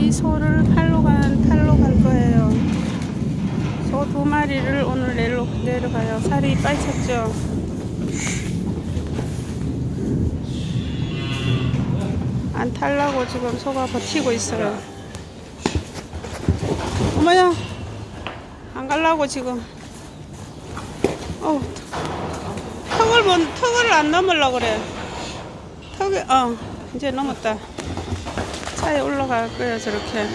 이 소를 팔러 간 팔러 갈 거예요. 소 두 마리를 오늘 내려 내려가요. 살이 빠졌죠. 안 탈라고 지금 소가 버티고 있어요. 어머야, 안 갈라고 지금. 어, 턱을 못, 턱을 안 넘으려 그래. 턱이, 어, 이제 넘었다. 차에 올라갈 거예요, 저렇게.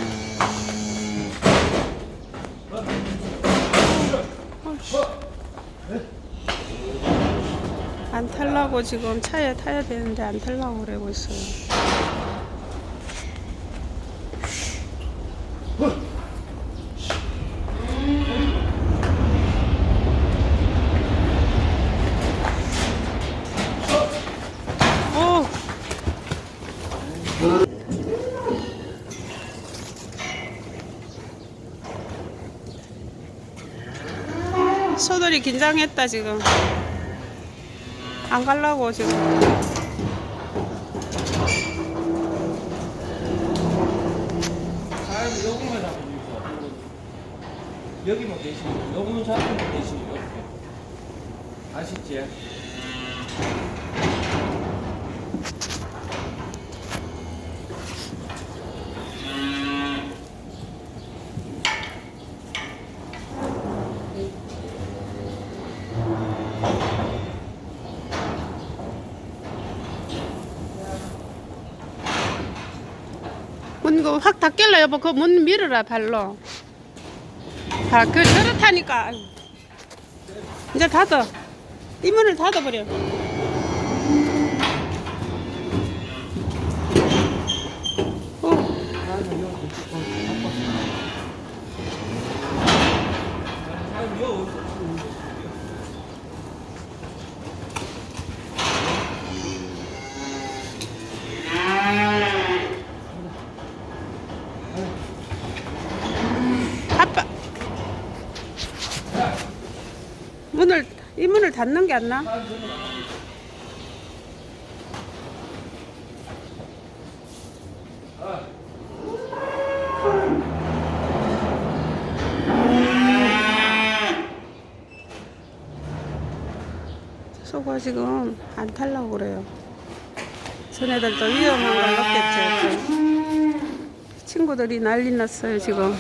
안 탈라고 지금 차에 타야 되는데 안 탈라고 그러고 있어요. 오! 소들이 긴장했다 지금. 안 갈라고 지금. 여기만 잡으면 여기만 계시고 여기만 잡으면 계시고 이렇게. 아시지? 문 그거 확 닫길래 여보. 그 문 밀어라 발로. 아 그 저렇다니까. 아이고. 이제 닫아. 이 문을 닫아버려 아빠 문을 이 문을 닫는 게 안 나? 소가 지금 안 탈라고 그래요. 전애들도 위험한 걸 넣겠죠. 친구들이 난리 났어요 지금.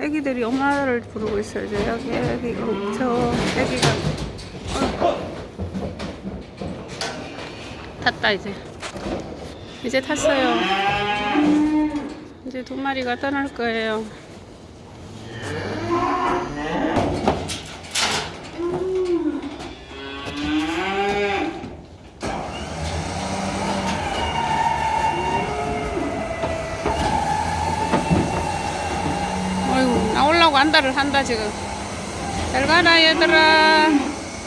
애기들이 엄마를 부르고 있어요. 저 여기 애기, 어, 저 애기가 어. 탔다 이제. 이제 탔어요. 이제 두 마리가 떠날 거예요. 어이구 나오려고 안달을 한다 지금. 잘 가라 얘들아.